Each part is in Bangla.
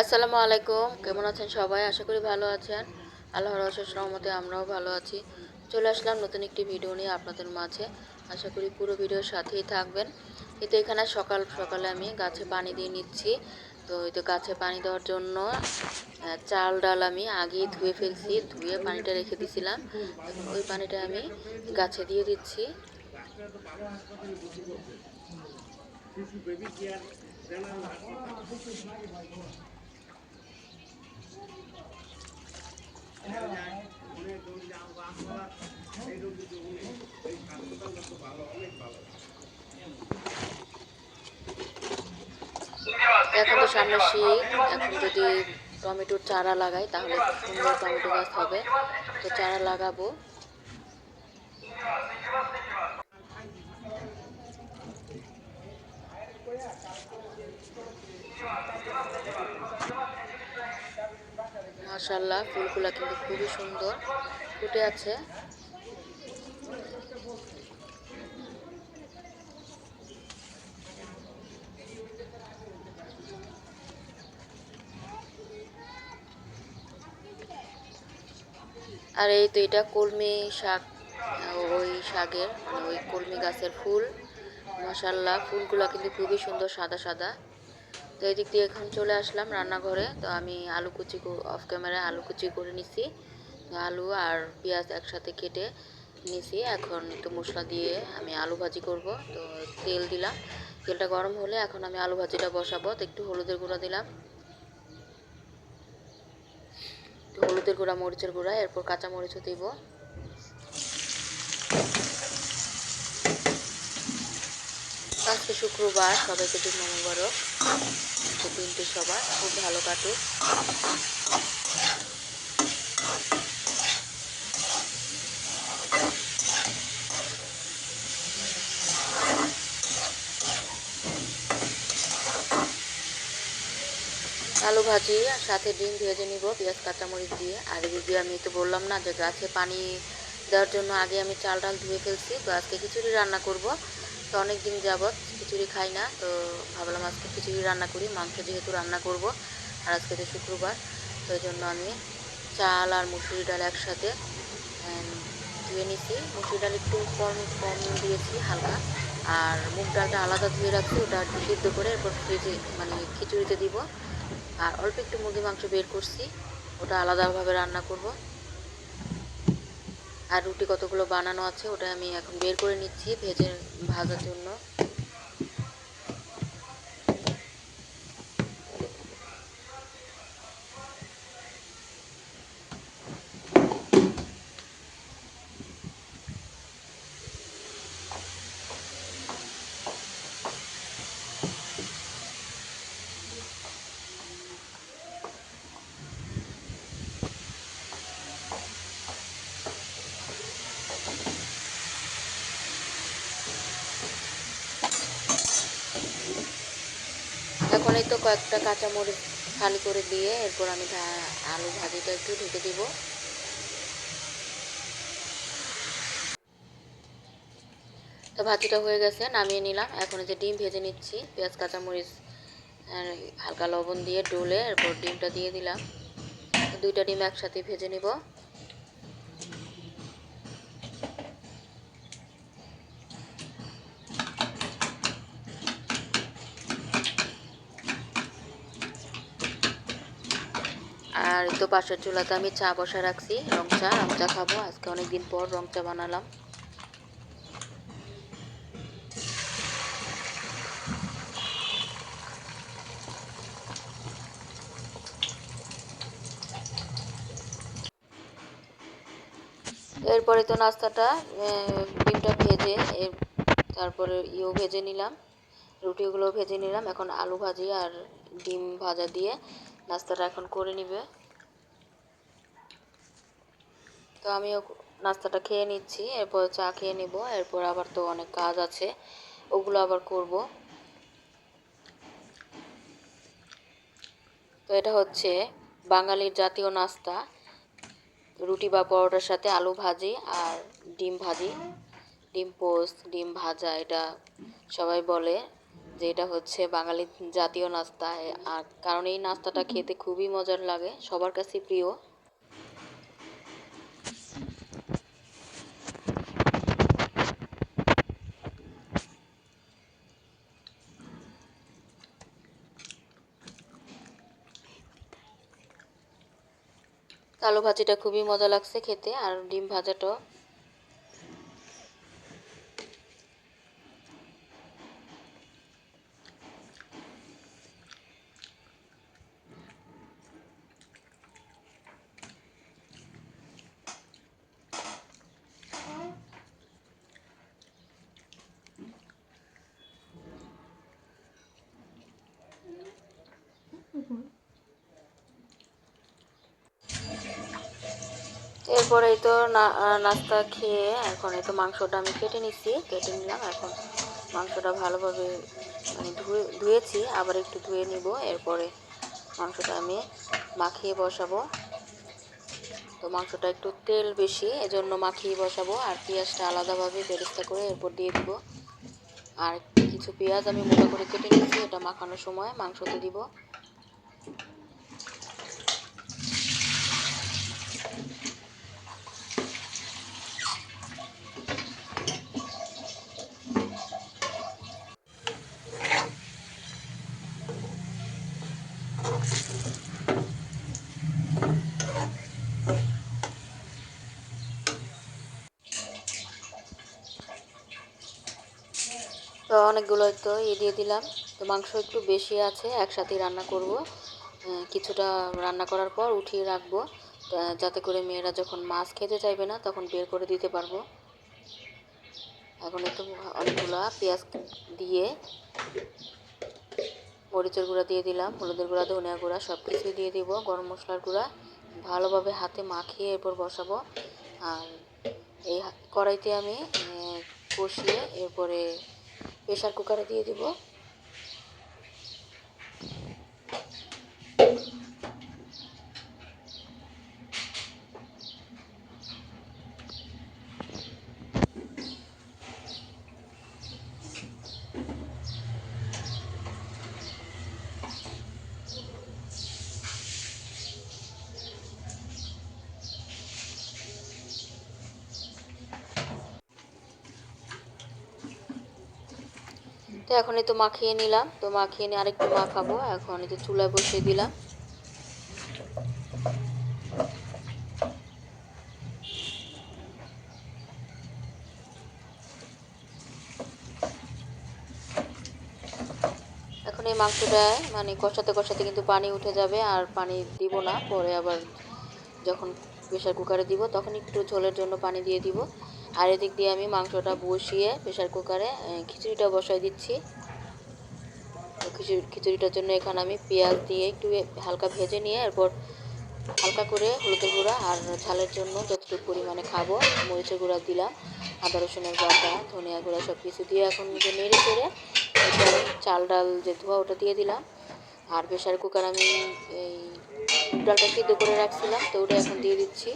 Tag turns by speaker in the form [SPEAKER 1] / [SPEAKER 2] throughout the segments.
[SPEAKER 1] আসসালামু আলাইকুম, কেমন আছেন সবাই? আশা করি ভালো আছেন। আল্লাহর অশেষ রহমতে আমরাও ভালো আছি। চলে আসলাম নতুন একটি ভিডিও নিয়ে আপনাদের মাঝে। আশা করি পুরো ভিডিওর সাথেই থাকবেন। কিন্তু এখানে সকাল, সকালে আমি গাছে পানি দিয়ে নিচ্ছি। তো এই তো গাছে পানি দেওয়ার জন্য চাল, ডাল আমি আগেই ধুয়ে ফেলছি, ধুয়ে পানিটা রেখে দিয়েছিলাম এখন ওই পানিটা আমি গাছে দিয়ে দিচ্ছি। এখন তো সামনে শীত এখন যদি টমেটোর চারা লাগাই, তাহলে সুন্দর টমেটো গাছ হবে। তো চারা লাগাবো। মাশাল্লাহ ফুলগুলা কিন্তু খুবই সুন্দর। ফুটে আছে। আর এই তো এটা কলমি শাক, ওই শাকের মানে ওই কলমি গাছের ফুল। মাসাল্লাহ ফুলগুলা কিন্তু খুবই সুন্দর, সাদা সাদা। তো এই দিক দিয়ে এখন চলে আসলাম রান্নাঘরে। তো আমি আলু কুচি অফ ক্যামেরায় আলু কুচি করে নিছি। আলু আর পেঁয়াজ একসাথে কেটে নিছি। এখন একটু মশলা দিয়ে আমি আলু ভাজি করব। তো তেল দিলাম। তেলটা গরম হলে এখন আমি আলু ভাজিটা বসাবো। তো একটু হলুদের গুঁড়া দিলাম। হলুদের গুঁড়া, মরিচের গুঁড়া, এরপর কাঁচা মরিচও দিব। আজকে শুক্রবার, সবাইকে জুম্মা মুবারক তো দিনটি সবার খুব ভালো কাটুক। আলু ভাজি আর সাথে ডিম ভেজে নিব, পেঁয়াজ, কাঁচামরিচ দিয়ে। আর এদিকে আমি তো বললাম না যে গাছে পানি দেওয়ার জন্য আগে আমি চাল ডাল ধুয়ে ফেলছি, তো আজকে খিচুড়ি রান্না করব। তো অনেক দিন যাবৎ খিচুড়ি খাই না, তো ভাবলাম আজকে খিচুড়ি রান্না করি, মাংস যেহেতু রান্না করব, আর আজকে তো শুক্রবার, তো এই জন্য আমি চাল আর মুসুরি ডাল একসাথে ধুয়ে নিছি। মুসুরি ডাল একটু কম কম দিয়েছি হালকা, আর মুগ ডালটা আলাদা ধুয়ে রাখছি, ওটা একটু সিদ্ধ করে এরপর ফ্রিজে মানে খিচুড়িতে দিব। আর অল্প একটু মুরগি মাংস বের করছি, ওটা আলাদাভাবে রান্না করব। আর রুটি কতগুলো বানানো আছে ওটা আমি এখন বের করে নিচ্ছি ভেজে ভাজার জন্য। এই তো কয়েকটা কাঁচামরিচ খালি করে দিয়ে এরপর আমি আলু ভাজিটা একটু ঢেকে দিব। তো ভাজিটা হয়ে গেছে, নামিয়ে নিলাম। এখন যে ডিম ভেজে নিচ্ছি, পেঁয়াজ, কাঁচামরিচ হালকা লবণ দিয়ে ডলে এরপর ডিমটা দিয়ে দিলাম। দুইটা ডিম একসাথে ভেজে নিব। আর তো পাশের চুলাতে আমি চা বসা রাখছি, রং চা রং চা খাব। আজকে অনেকদিন পর রং চা বানালাম। এরপরে তো নাস্তাটা ডিমটা ভেজে তারপরে ইও ভেজে নিলাম রুটিগুলো ভেজে নিলাম। এখন আলু ভাজি আর ডিম ভাজা দিয়ে নাস্তাটা এখন করে নিবে। তো আমিও নাস্তাটা খেয়ে নিচ্ছি, এরপর চা খেয়ে নিব, এরপর আবার তো অনেক কাজ আছে, ওগুলো আবার করব। তো এটা হচ্ছে বাঙালির জাতীয় নাস্তা, রুটি বা পরোটার সাথে আলু ভাজি আর ডিম ভাজি। ডিম পোস্ট ডিম ভাজা, এটা সবাই বলে যে এটা হচ্ছে বাঙালি জাতীয় নাস্তা। আর কারণ এই নাস্তাটা খেতে খুবই মজার লাগে, সবার কাছে প্রিয়। আলু ভাজিটা খুবই মজা লাগছে খেতে আর ডিম ভাজাটাও। এরপরে তো নাস্তা খেয়ে এখন এই তো মাংসটা আমি কেটে নিচ্ছি কেটে নিলাম, এখন মাংসটা ভালোভাবে মানে ধুয়ে, ধুয়েছি, আবার একটু ধুয়ে নিব, এরপরে মাংসটা আমি মাখিয়ে বসাবো। তো মাংসটা একটু তেল বেশি, এজন্য মাখিয়ে বসাবো, আর পেঁয়াজটা আলাদাভাবে বেরেস্তা করে এরপর দিয়ে দিব। আর কিছু পেঁয়াজ আমি মোটা করে কেটে নিচ্ছি এটা মাখানোর সময় মাংসতে দিব। তো অনেকগুলো তো ইয়ে দিয়ে দিলাম। তো মাংস একটু বেশি আছে একসাথে রান্না করব। কিছুটা রান্না করার পর উঠিয়ে রাখব। যাতে করে মেয়েরা যখন মাছ খেতে চাইবে না, তখন বের করে দিতে পারব। এখন একটু অনেকগুলা পেঁয়াজ দিয়ে মরিচের গুঁড়া দিয়ে দিলাম, হলুদের গুঁড়া, ধনিয়া গুঁড়া সব কিছুই দিয়ে দিব। গরম মশলার গুঁড়া ভালোভাবে হাতে মাখিয়ে এরপর বসাবো। আর এই কড়াইতে আমি কষিয়ে এরপরে প্রেশার কুকারে দিয়ে দিব। তো এখন তো মাখিয়ে নিলাম। তো মাখিয়ে নিয়ে আরেকটু মাখাবো। এখন যে চুলায় বসিয়ে দিলাম। এখন এই মাংসটায় মানে কষাতে কষাতে কিন্তু পানি উঠে যাবে আর পানি দিব না। পরে আবার যখন প্রেশার কুকারে দিব, তখন একটু ঝোলের জন্য পানি দিয়ে দিব। আর এদিক দিয়ে আমি মাংসটা বসিয়ে প্রেশার কুকারে খিচুড়িটা বসাই দিচ্ছি। খিচুড়ি খিচুড়িটার জন্য এখানে আমি পেঁয়াজ দিয়ে একটু হালকা ভেজে নিয়ে এরপর হালকা করে হলুদের গুঁড়া আর ঝালের জন্য যতটুকু পরিমাণে খাব, মরিচের গুঁড়া দিলাম, আদা রসুনের বাটা, ধনিয়া গুঁড়া সব কিছু দিয়ে এখন যে নেড়ে চেড়ে চাল ডাল যে ধোয়া ওটা দিয়ে দিলাম। আর প্রেশার কুকার আমি এই ডালটা সিদ্ধ করে রাখছিলাম, তো ওটা এখন দিয়ে দিচ্ছি।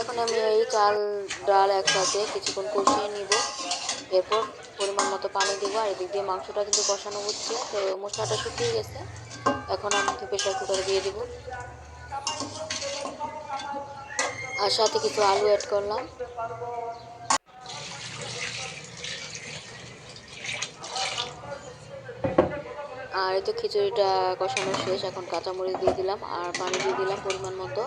[SPEAKER 1] এখন আমি এই চাল ডাল একসাথে কিছুক্ষণ কষিয়ে নিব। এরপর পরিমাণ মতো পানি দিব আর এদিক দিয়ে মাংসটা কিন্তু কষানো হচ্ছে, তো মশলাটা শুকিয়ে গেছে। এখন আমি প্রেশার কুকারে দিয়ে দিব। আর সাথে কিছু আলু অ্যাড করলাম। আর এই তো খিচুড়িটা কষানো শেষ, এখন কাঁচামরিচ দিয়ে দিলাম আর পানি দিয়ে দিলাম পরিমাণ মতো।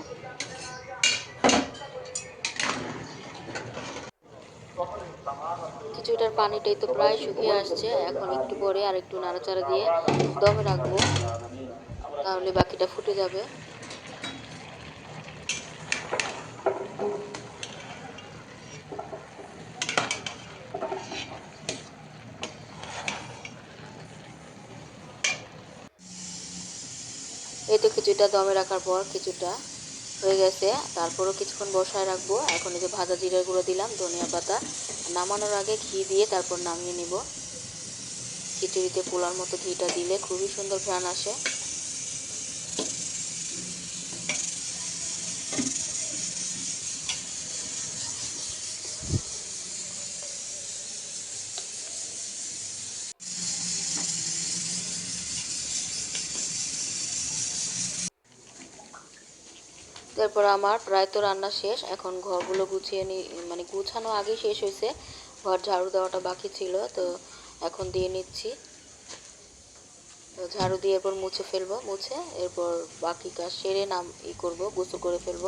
[SPEAKER 1] খিচুড়িটার পানিটাই তো প্রায় শুকিয়ে আসছে, এখন একটু পরে আর একটু নাড়াচাড়া দিয়ে দমে রাখব, তাহলে বাকিটা ফুটে যাবে। খিচুড়িটা দমে রাখার পর কিছুটা হয়ে গেছে। তারপরও কিছুক্ষণ বসায় রাখব। এখন এই যে ভাজা জিরের গুঁড়ো দিলাম, ধনিয়া পাতা। নামানোর আগে ঘি দিয়ে তারপর নামিয়ে নিব। খিচুড়িতে পোলার মতো ঘিটা দিলে খুবই সুন্দর ঘ্রাণ আসে। তারপর আমার প্রায় তো রান্না শেষ। এখন ঘরগুলো গুছিয়ে নি মানে গুছানো আগে শেষ হয়েছে। ঘর ঝাড়ু দেওয়াটা বাকি ছিল, তো এখন দিয়ে নিচ্ছি। ঝাড়ু দিয়ে এরপর মুছে ফেলব, মুছে এরপর বাকি কাজ সেরে নাম ই করব, গোসল করে ফেলব।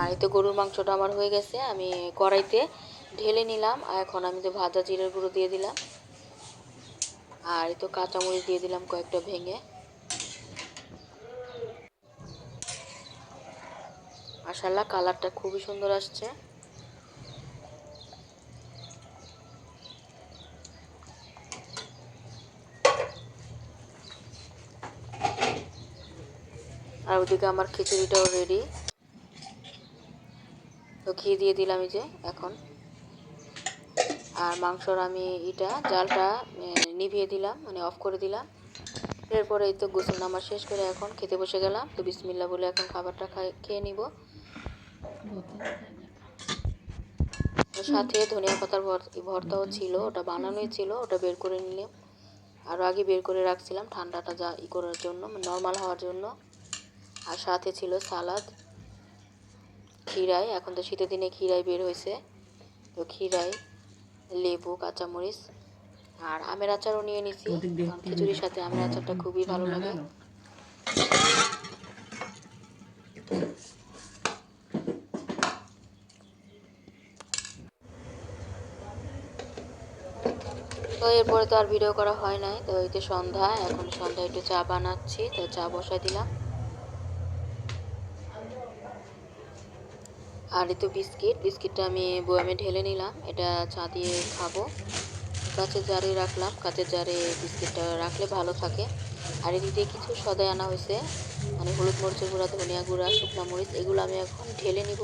[SPEAKER 1] আর এই তো গরুর মাংসটা আমার হয়ে গেছে, আমি কড়াইতে ঢেলে নিলাম, আর এখন আমি তো ভাজা জিরের গুঁড়ো দিয়ে দিলাম। আর এই তো কাঁচামরিচ দিয়ে দিলাম কয়েকটা ভেঙে। মাসাল্লাহ কালারটা খুবই সুন্দর আসছে। আর ওদিকে আমার খিচুড়িটাও রেডি তো ঘি দিয়ে দিলাম এই যে, এখন। আর মাংসর আমি এটা জালটা নিভিয়ে দিলাম মানে অফ করে দিলাম। এরপরে এই তো গোসল নামা শেষ করে এখন খেতে বসে গেলাম। তো বিসমিল্লা বলে এখন খাবারটা খাই, খেয়ে নিব। সাথে ধনিয়া পাতার ভর্তাও ছিল, ওটা বানানোই ছিল, ওটা বের করে নিলাম। আরও আগে বের করে রাখছিলাম ঠান্ডাটা যা ই করার জন্য নর্মাল হওয়ার জন্য। আর সাথে ছিল সালাদ। ক্ষীরাই, এখন তো শীতের দিনে ক্ষীরাই বের হয়েছে। তো ক্ষীরাই লেবু কাঁচামরিচ আর আমের আচারও নিয়ে নিছি। খিচুড়ির সাথে আমের আচারটা খুবই ভালো লাগে। তো এরপরে তো আর ভিডিও করা হয় নাই তো এই তো সন্ধ্যা এখন সন্ধ্যা একটু চা বানাচ্ছি তো চা বসাই দিলাম। আর এই তো বিস্কিট। বিস্কিটটা আমি বয়ামে ঢেলে নিলাম। এটা চা দিয়ে খাব। কাঁচের জারে রাখলাম। কাঁচের জারে বিস্কিটটা রাখলে ভালো থাকে। আর এদিক কিছু সদাই আনা হয়েছে। মানে হলুদ মরিচের গুঁড়া, ধনিয়া গুঁড়া, শুকনো মরিচ, এগুলো আমি এখন ঢেলে নিব।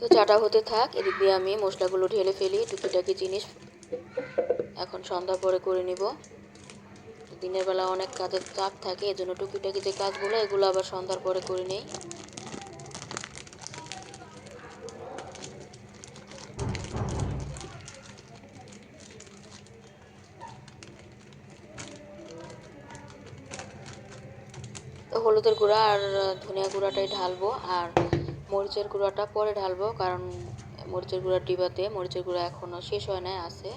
[SPEAKER 1] তো চাটা হতে থাক। এদিক দিয়ে আমি মশলাগুলো ঢেলে ফেলি। টুকিটাকি জিনিস এখন সন্ধ্যা পরে করে নিব। দিনের বেলা অনেক কাজের চাপ থাকে, এজন্য টুকিটাকি যে কাজগুলো, এগুলো আবার সন্ধ্যার পরে করে নেই। হলুদের গুঁড়া আর ধনিয়া গুঁড়াটাই ঢালবো। আর মরিচের গুঁড়াটা পরে ঢালবো, কারণ মরিচের গুঁড়া ডিবাতে মরিচের গুঁড়া এখনও শেষ হয় নাই, আছে।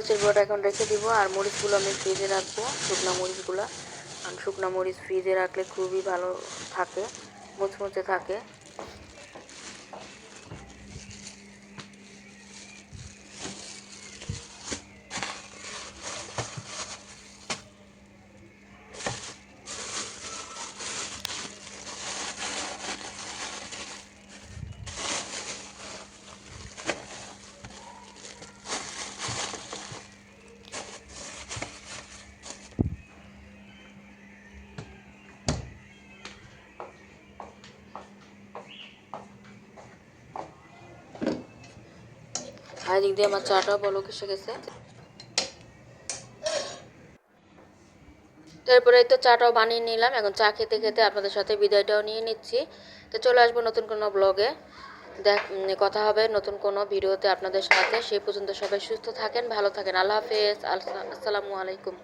[SPEAKER 1] মরিচের গুঁড়োটা এখন রেখে দিব, আর মরিচগুলো আমি ফ্রিজে রাখব, শুকনো মরিচগুলো। কারণ শুকনো মরিচ ফ্রিজে রাখলে খুবই ভালো থাকে, মুচমুচে থাকে। আর এদিক দিয়ে আমার চাটাও বলক এসে গেছে? তারপরে তো চাটাও বানিয়ে নিলাম। এখন চা খেতে খেতে আপনাদের সাথে বিদায়টাও নিয়ে নিচ্ছি। তো চলে আসব নতুন কোনো ব্লগে দেখ কথা হবে নতুন কোনো ভিডিওতে আপনাদের সাথে। সেই পর্যন্ত সবাই সুস্থ থাকেন, ভালো থাকেন। আল্লাহ হাফেজ। আসসালামু আলাইকুম।